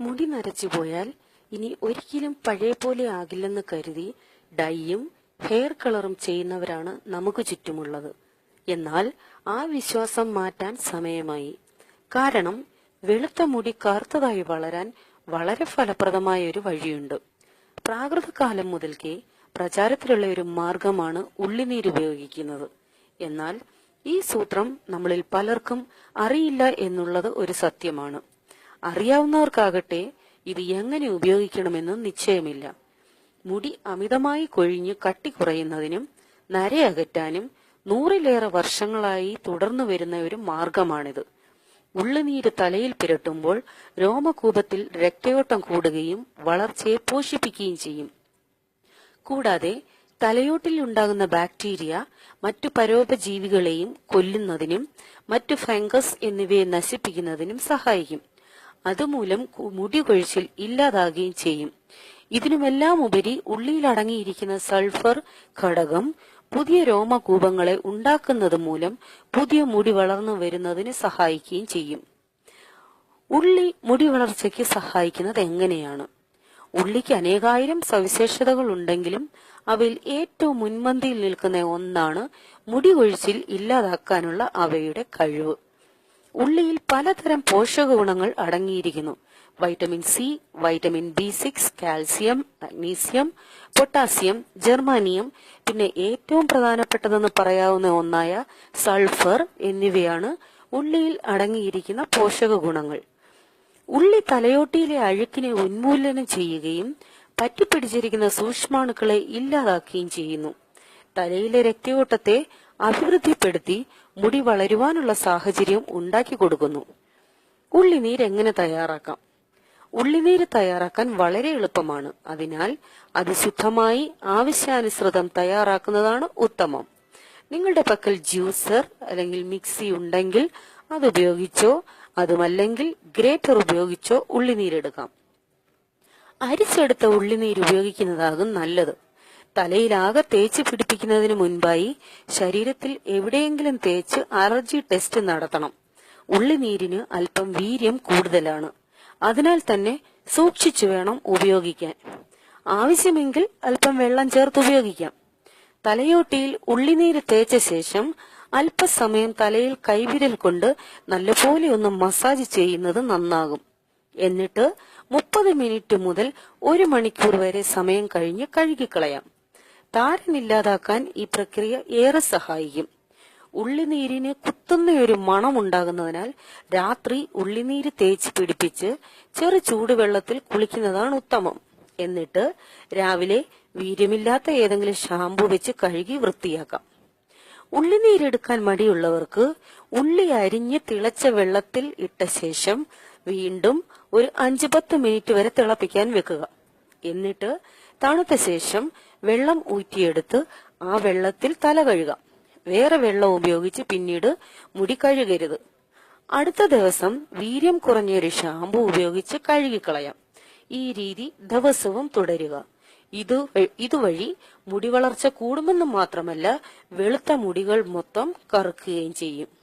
മുടി നരച്ചു പോയാൽ ഇനി ഒരിക്കലും പഴയ പോലെ ആകില്ലെന്ന് കരുതി ഡൈയും ഹെയർ കളറും ചെയ്യുന്നവരാണ് നമുക്ക് ചുറ്റുമുള്ളത്. എന്നാൽ ആ വിശ്വാസം മാറ്റാൻ സമയമായി. കാരണം വെളുത്ത മുടി കറുത്തതായി വളരാൻ വളരെ ഫലപ്രദമായ ഒരു വഴിയുണ്ട്. പ്രാകൃതകാലം മുതൽക്കേ പ്രചാരത്തിലുള്ള ഒരു മാർഗമാണ് ഉള്ളിനീര് ഉപയോഗിക്കുന്നത്. എന്നാൽ ഈ സൂത്രം നമ്മളിൽ പലർക്കും അറിയില്ല എന്നുള്ളത് ഒരു സത്യമാണ്. അറിയാവുന്നവർക്കാകട്ടെ ഇത് എങ്ങനെ ഉപയോഗിക്കണമെന്ന് നിശ്ചയമില്ല. മുടി അമിതമായി കൊഴിഞ്ഞ് കട്ടി കുറയുന്നതിനും നരയകറ്റാനും നൂറിലേറെ വർഷങ്ങളായി തുടർന്നു വരുന്ന ഒരു മാർഗമാണിത്. ഉള്ളുനീര് തലയിൽ പുരട്ടുമ്പോൾ രോമകൂപത്തിൽ രക്തയോട്ടം കൂടുകയും വളർച്ചയെ പോഷിപ്പിക്കുകയും ചെയ്യും. കൂടാതെ തലയോട്ടിൽ ഉണ്ടാകുന്ന ബാക്ടീരിയ മറ്റു പരോപജീവികളെയും കൊല്ലുന്നതിനും മറ്റു ഫംഗസ് എന്നിവയെ നശിപ്പിക്കുന്നതിനും സഹായിക്കും. അതുമൂലം മുടി കൊഴിച്ചിൽ ഇല്ലാതാകുകയും ചെയ്യും. ഇതിനുമെല്ലാം ഉപരി ഉള്ളിയിൽ അടങ്ങിയിരിക്കുന്ന സൾഫർ ഘടകം പുതിയ രോമകൂപങ്ങളെ ഉണ്ടാക്കുന്നത് മൂലം പുതിയ മുടി വളർന്നു വരുന്നതിന് സഹായിക്കുകയും ചെയ്യും. ഉള്ളി മുടി വളർച്ചയ്ക്ക് സഹായിക്കുന്നത് എങ്ങനെയാണ്? ഉള്ളിക്ക് അനേകായിരം സവിശേഷതകൾ ഉണ്ടെങ്കിലും അവയിൽ ഏറ്റവും മുൻപന്തിയിൽ നിൽക്കുന്ന ഒന്നാണ് മുടി കൊഴിച്ചിൽ ഇല്ലാതാക്കാനുള്ള അവയുടെ കഴിവ്. ഉള്ളിയിൽ പലതരം പോഷക ഗുണങ്ങൾ അടങ്ങിയിരിക്കുന്നു. Vitamin C vitamin B six calcium magnesium potassium germanium പിന്നെ ഏറ്റവും പ്രധാനപ്പെട്ടതെന്ന് പറയാവുന്ന ഒന്നായ സൾഫർ എന്നിവയാണ് ഉള്ളിയിൽ അടങ്ങിയിരിക്കുന്ന പോഷക ഗുണങ്ങൾ ഉള്ളി തലയോട്ടിയിലെ അഴുക്കിനെ ഉന്മൂലനം ചെയ്യുകയും പറ്റിപ്പിടിച്ചിരിക്കുന്ന സൂക്ഷ്മാണുക്കളെ ഇല്ലാതാക്കുകയും ചെയ്യുന്നു. തലയിലെ രക്തയോട്ടത്തെ അഭിവൃദ്ധിപ്പെടുത്തി മുടി വളരുവാനുള്ള സാഹചര്യം ഉണ്ടാക്കി കൊടുക്കുന്നു. ഉള്ളിനീര് എങ്ങനെ തയ്യാറാക്കാം? ഉള്ളിനീര് തയ്യാറാക്കാൻ വളരെ എളുപ്പമാണ്. അതിനാൽ അത് ശുദ്ധമായി ആവശ്യാനുസൃതം തയ്യാറാക്കുന്നതാണ് ഉത്തമം. നിങ്ങളുടെ പക്കൽ ജ്യൂസർ അല്ലെങ്കിൽ മിക്സി ഉണ്ടെങ്കിൽ അത് ഉപയോഗിച്ചോ അതുമല്ലെങ്കിൽ ഗ്രേറ്റർ ഉപയോഗിച്ചോ ഉള്ളിനീരെടുക്കാം അരിച്ചെടുത്ത ഉള്ളിനീര് ഉപയോഗിക്കുന്നതാകും നല്ലത്. തലയിലാകെ തേച്ച് പിടിപ്പിക്കുന്നതിന് മുൻപായി ശരീരത്തിൽ എവിടെയെങ്കിലും തേച്ച് അലർജി ടെസ്റ്റ് നടത്തണം. ഉള്ളിനീരിന് അല്പം വീര്യം കൂടുതലാണ്. അതിനാൽ തന്നെ സൂക്ഷിച്ചു വേണം ഉപയോഗിക്കാൻ. ആവശ്യമെങ്കിൽ അല്പം വെള്ളം ചേർത്ത് ഉപയോഗിക്കാം. തലയോട്ടിയിൽ ഉള്ളിനീര് തേച്ച ശേഷം അല്പസമയം തലയിൽ കൈവിരൽ കൊണ്ട് നല്ലപോലെ ഒന്ന് മസാജ് ചെയ്യുന്നത് നന്നാകും. എന്നിട്ട് മുപ്പത് മിനിറ്റ് മുതൽ ഒരു മണിക്കൂർ വരെ സമയം കഴിഞ്ഞ് കഴുകിക്കളയാം. താരനില്ലാതാക്കാൻ ഈ പ്രക്രിയ ഏറെ സഹായിക്കും. ഉള്ളിനീരിന് കുത്തുന്ന ഒരു മണം ഉണ്ടാകുന്നതിനാൽ രാത്രി ഉള്ളിനീര് തേച്ച് പിടിപ്പിച്ച് ചെറു ചൂടുവെള്ളത്തിൽ കുളിക്കുന്നതാണ് ഉത്തമം. എന്നിട്ട് രാവിലെ വീര്യമില്ലാത്ത ഏതെങ്കിലും ഷാമ്പു വെച്ച് കഴുകി വൃത്തിയാക്കാം. ഉള്ളിനീരെടുക്കാൻ മടിയുള്ളവർക്ക് ഉള്ളി അരിഞ്ഞ് തിളച്ച വെള്ളത്തിൽ ഇട്ട ശേഷം വീണ്ടും ഒരു അഞ്ചു പത്ത് മിനിറ്റ് വരെ തിളപ്പിക്കാൻ വെക്കുക. എന്നിട്ട് തണുത്ത ശേഷം വെള്ളം ഊറ്റിയെടുത്ത് ആ വെള്ളത്തിൽ തല കഴുകാം. വേറെ വെള്ളം ഉപയോഗിച്ച് പിന്നീട് മുടി കഴുകരുത്. അടുത്ത ദിവസം വീര്യം കുറഞ്ഞൊരു ഷാമ്പു ഉപയോഗിച്ച് കഴുകിക്കളയാം. ഈ രീതി ദിവസവും തുടരുക. ഇത് ഇതുവഴി മുടി വളർച്ച കൂടുമെന്ന് മാത്രമല്ല വെളുത്ത മുടികൾ മൊത്തം കറുക്കുകയും ചെയ്യും.